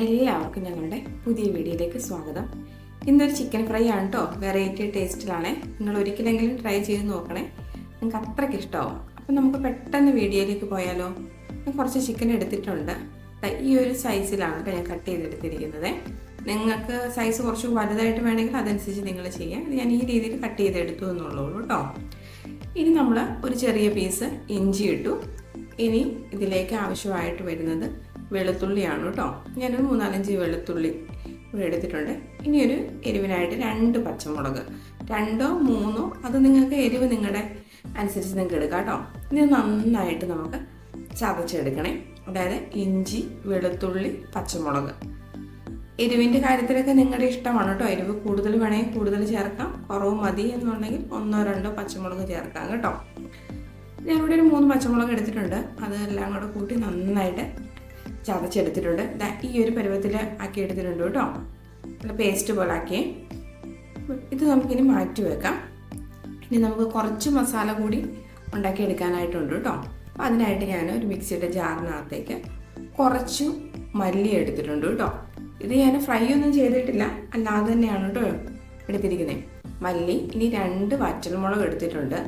എല്ലാവർക്കും ഞങ്ങളുടെ പുതിയ വീഡിയോയിലേക്ക് സ്വാഗതം. ഇന്നൊരു ചിക്കൻ ഫ്രൈ ആണ് കേട്ടോ വെറൈറ്റി ടേസ്റ്റിലാണ് നിങ്ങൾ ഒരിക്കലെങ്കിലും ട്രൈ ചെയ്ത് നോക്കണേ. നിങ്ങൾക്ക് അത്രയ്ക്ക് ഇഷ്ടമാവും അപ്പം നമുക്ക് പെട്ടെന്ന് വീഡിയോയിലേക്ക് പോയാലോ? ഞാൻ കുറച്ച് ചിക്കൻ എടുത്തിട്ടുണ്ട്. ഈ ഒരു സൈസിലാണ് ഞാൻ കട്ട് ചെയ്തെടുത്തിരിക്കുന്നത്. നിങ്ങൾക്ക് സൈസ് കുറച്ച് വലുതായിട്ട് വേണമെങ്കിൽ അതനുസരിച്ച് നിങ്ങൾ ചെയ്യാം. ഞാൻ ഈ രീതിയിൽ കട്ട് ചെയ്തെടുത്തു എന്നുള്ളൂ കേട്ടോ ഇനി നമ്മൾ ഒരു ചെറിയ പീസ് ഇഞ്ചി ഇട്ടു. ഇനി ഇതിലേക്ക് ആവശ്യമായിട്ട് വരുന്നത് വെളുത്തുള്ളിയാണ് കേട്ടോ. ഞാനൊരു മൂന്നാലഞ്ച് വെളുത്തുള്ളി ഇവിടെ എടുത്തിട്ടുണ്ട്. ഇനി ഒരു എരിവിനായിട്ട് രണ്ട് പച്ചമുളക്. രണ്ടോ മൂന്നോ അത് നിങ്ങൾക്ക് എരിവ് നിങ്ങളുടെ അനുസരിച്ച് നിങ്ങൾക്ക് എടുക്കാം കേട്ടോ. ഇത് നന്നായിട്ട് നമുക്ക് ചതച്ചെടുക്കണേ. അതായത് ഇഞ്ചി വെളുത്തുള്ളി പച്ചമുളക്. എരിവിന്റെ കാര്യത്തിലൊക്കെ നിങ്ങളുടെ ഇഷ്ടമാണ് കേട്ടോ. എരിവ് കൂടുതൽ വേണമെങ്കിൽ കൂടുതൽ ചേർക്കാം. കുറവ് മതി എന്നുണ്ടെങ്കിൽ ഒന്നോ രണ്ടോ പച്ചമുളക് ചേർക്കാം കേട്ടോ. ഞാനിവിടെ ഒരു മൂന്ന് പച്ചമുളക് എടുത്തിട്ടുണ്ട്. അതെല്ലാം കൂടെ കൂട്ടി നന്നായിട്ട് ചതച്ചെടുത്തിട്ടുണ്ട്. ഈ ഒരു പരുവത്തിൽ ആക്കി എടുത്തിട്ടുണ്ട് കേട്ടോ. നല്ല പേസ്റ്റ് പോലെ ആക്കി. ഇത് നമുക്കിനി മാറ്റി വെക്കാം. ഇനി നമുക്ക് കുറച്ച് മസാല കൂടി ഉണ്ടാക്കിയെടുക്കാനായിട്ടുണ്ട് കേട്ടോ. അപ്പോൾ അതിനായിട്ട് ഞാൻ ഒരു മിക്സിയുടെ ജാറിനകത്തേക്ക് കുറച്ച് മല്ലി എടുത്തിട്ടുണ്ട് കേട്ടോ. ഇത് ഞാൻ ഫ്രൈ ഒന്നും ചെയ്തിട്ടില്ല. അല്ലാതെ തന്നെയാണ് കേട്ടോ എടുത്തിരിക്കുന്നത്. മല്ലി ഇനി രണ്ട് വറ്റൽമുളക് എടുത്തിട്ടുണ്ട്.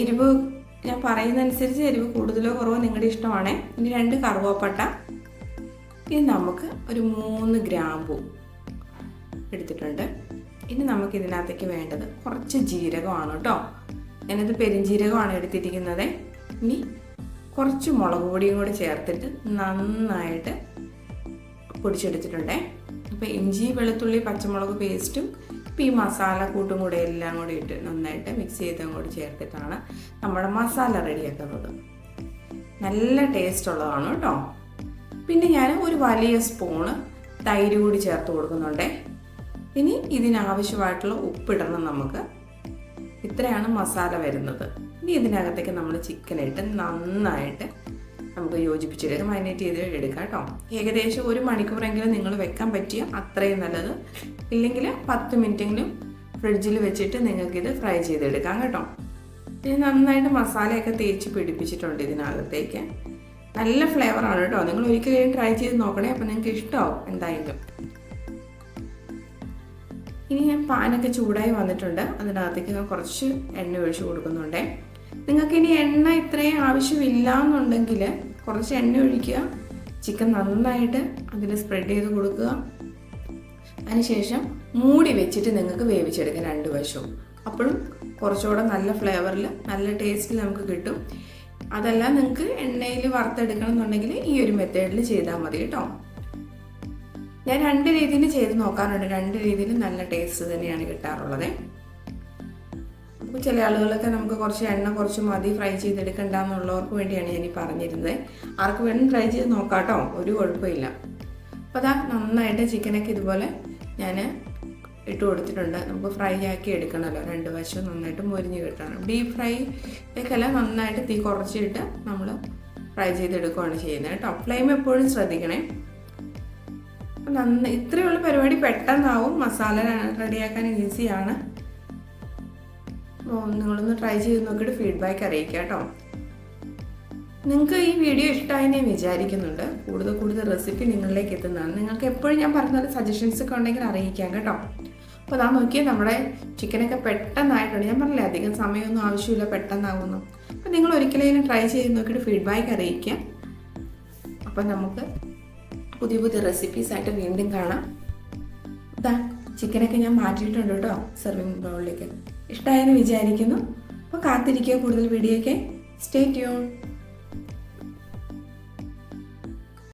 എരിവ് ഞാൻ പറയുന്നതനുസരിച്ച് എരിവ് കൂടുതലോ കുറവോ നിങ്ങളുടെ ഇഷ്ടമാണ്. ഇനി രണ്ട് കറുവപ്പട്ട. ഇനി നമുക്ക് ഒരു മൂന്ന് ഗ്രാമ്പു എടുത്തിട്ടുണ്ട്. ഇനി നമുക്ക് ഇതിനകത്തേക്ക് വേണ്ടത് കുറച്ച് ജീരകമാണ് കേട്ടോ. ഞാനത് പെരിഞ്ജീരകമാണ് എടുത്തിരിക്കുന്നത്. ഇനി കുറച്ച് മുളക് പൊടിയും കൂടി ചേർത്തിട്ട് നന്നായിട്ട് പൊടിച്ചെടുത്തിട്ടുണ്ട്. അപ്പോൾ ഇഞ്ചി വെളുത്തുള്ളി പച്ചമുളക് പേസ്റ്റും ഇപ്പം ഈ മസാല കൂട്ടും കൂടെ എല്ലാം കൂടി ഇട്ട് നന്നായിട്ട് മിക്സ് ചെയ്തും കൂടി ചേർത്തിട്ടാണ് നമ്മുടെ മസാല റെഡിയാക്കുന്നത്. നല്ല ടേസ്റ്റ് ഉള്ളതാണ് കേട്ടോ. പിന്നെ ഞാൻ ഒരു വലിയ സ്പൂണ് തൈര് കൂടി ചേർത്ത് കൊടുക്കുന്നുണ്ടേ. ഇനി ഇതിനാവശ്യമായിട്ടുള്ള ഉപ്പിടണം നമുക്ക്. ഇത്രയാണ് മസാല വരുന്നത്. ഇനി ഇതിനകത്തേക്ക് നമ്മൾ ചിക്കൻ ഇട്ട് നന്നായിട്ട് നമുക്ക് യോജിപ്പിച്ചിട്ട് മാരിനേറ്റ് ചെയ്ത് എടുക്കാം കേട്ടോ. ഏകദേശം ഒരു മണിക്കൂറെങ്കിലും നിങ്ങൾ വെക്കാൻ പറ്റിയ അത്രയും നല്ലത്. ഇല്ലെങ്കിൽ പത്ത് മിനിറ്റെങ്കിലും ഫ്രിഡ്ജിൽ വെച്ചിട്ട് നിങ്ങൾക്കിത് ഫ്രൈ ചെയ്തെടുക്കാം കേട്ടോ. ഇത് നന്നായിട്ട് മസാലയൊക്കെ തേച്ച് പിടിപ്പിച്ചിട്ടുണ്ട് ഇതിനകത്തേക്ക്. നല്ല ഫ്ലേവറാണ് കേട്ടോ. നിങ്ങൾ ഒരിക്കലും ട്രൈ ചെയ്ത് നോക്കണേ അപ്പോൾ നിങ്ങൾക്ക് ഇഷ്ടമാവും എന്തായാലും. ഇനി ഞാൻ പാനൊക്കെ ചൂടായി വന്നിട്ടുണ്ട്. അതിനകത്തേക്ക് കുറച്ച് എണ്ണ ഒഴിച്ച് കൊടുക്കുന്നുണ്ട്. നിങ്ങൾക്ക് ഇനി എണ്ണ ഇത്രയും ആവശ്യമില്ല എന്നുണ്ടെങ്കിൽ കുറച്ച് എണ്ണ ഒഴിക്കുക. ചിക്കൻ നന്നായിട്ട് അതിൽ സ്പ്രെഡ് ചെയ്ത് കൊടുക്കുക. അതിനുശേഷം മൂടി വെച്ചിട്ട് നിങ്ങൾക്ക് വേവിച്ചെടുക്കാം രണ്ട് വശവും. അപ്പോഴും കുറച്ചുകൂടെ നല്ല ഫ്ലേവറിൽ നല്ല ടേസ്റ്റിൽ നമുക്ക് കിട്ടും. അതെല്ലാം നിങ്ങൾക്ക് എണ്ണയിൽ വറുത്തെടുക്കണം എന്നുണ്ടെങ്കിൽ ഈ ഒരു മെത്തേഡിൽ ചെയ്താൽ മതി കേട്ടോ. ഞാൻ രണ്ട് രീതിയിൽ ചെയ്ത് നോക്കാറുണ്ട്. രണ്ട് രീതിയിലും നല്ല ടേസ്റ്റ് തന്നെയാണ് കിട്ടാറുള്ളത്. അപ്പോൾ ചില ആളുകളൊക്കെ നമുക്ക് കുറച്ച് എണ്ണ കുറച്ച് മതി ഫ്രൈ ചെയ്തെടുക്കണ്ട എന്നുള്ളവർക്ക് വേണ്ടിയാണ് ഞാൻ ഈ പറഞ്ഞിരുന്നത് ആർക്ക് വേണം ഫ്രൈ ചെയ്ത് നോക്കാട്ടോ കേട്ടോ ഒരു കുഴപ്പമില്ല. അപ്പോൾ അതാ നന്നായിട്ട് ചിക്കനൊക്കെ ഇതുപോലെ ഞാൻ ഇട്ട് കൊടുത്തിട്ടുണ്ട്. നമുക്ക് ഫ്രൈ ആക്കി എടുക്കണമല്ലോ രണ്ട് വശവും നന്നായിട്ട് മുരിഞ്ഞ് കിട്ടണം. ഡീപ്പ് ഫ്രൈ ഇതൊക്കെല്ലാം നന്നായിട്ട് തീ കുറച്ചിട്ട് നമ്മൾ ഫ്രൈ ചെയ്തെടുക്കുകയാണ് ചെയ്യുന്നത് കേട്ടോ. ഫ്ലെയിം എപ്പോഴും ശ്രദ്ധിക്കണേ. നന്ന ഇത്രയുള്ള പരിപാടി പെട്ടെന്നാവും. മസാല റെഡിയാക്കാൻ ഈസിയാണ് നിങ്ങളൊന്ന് ട്രൈ ചെയ്ത് നോക്കിയിട്ട് ഫീഡ്ബാക്ക് അറിയിക്കുക കേട്ടോ. നിങ്ങൾക്ക് ഈ വീഡിയോ ഇഷ്ടമായി ഞാൻ വിചാരിക്കുന്നുണ്ട്. കൂടുതൽ കൂടുതൽ റെസിപ്പി നിങ്ങളിലേക്ക് എത്തുന്നതാണ്. നിങ്ങൾക്ക് എപ്പോഴും ഞാൻ പറഞ്ഞ പോലെ സജഷൻസ് ഒക്കെ ഉണ്ടെങ്കിൽ അറിയിക്കാം കേട്ടോ. അപ്പോൾ അതാ നോക്കിയാൽ നമ്മുടെ ചിക്കനൊക്കെ പെട്ടെന്നായിട്ടുണ്ട്. ഞാൻ പറഞ്ഞില്ലേ അധികം സമയമൊന്നും ആവശ്യമില്ല പെട്ടെന്നാകുന്നു. അപ്പോൾ നിങ്ങൾ ഒരിക്കലും ട്രൈ ചെയ്ത് നോക്കിയിട്ട് ഫീഡ്ബാക്ക് അറിയിക്കുക. അപ്പോൾ നമുക്ക് പുതിയ പുതിയ റെസിപ്പീസ് ആയിട്ട് വീണ്ടും കാണാം. ഇതാ ചിക്കനൊക്കെ ഞാൻ മാറ്റിയിട്ടുണ്ട് കേട്ടോ സെർവിങ് ബൗളിലേക്ക് ഇഷ്ടമായെന്ന് വിചാരിക്കുന്നു. അപ്പോൾ കാത്തിരിക്കുക കൂടുതൽ വീഡിയോ ഒക്കെ സ്റ്റേ ട്യൂൺ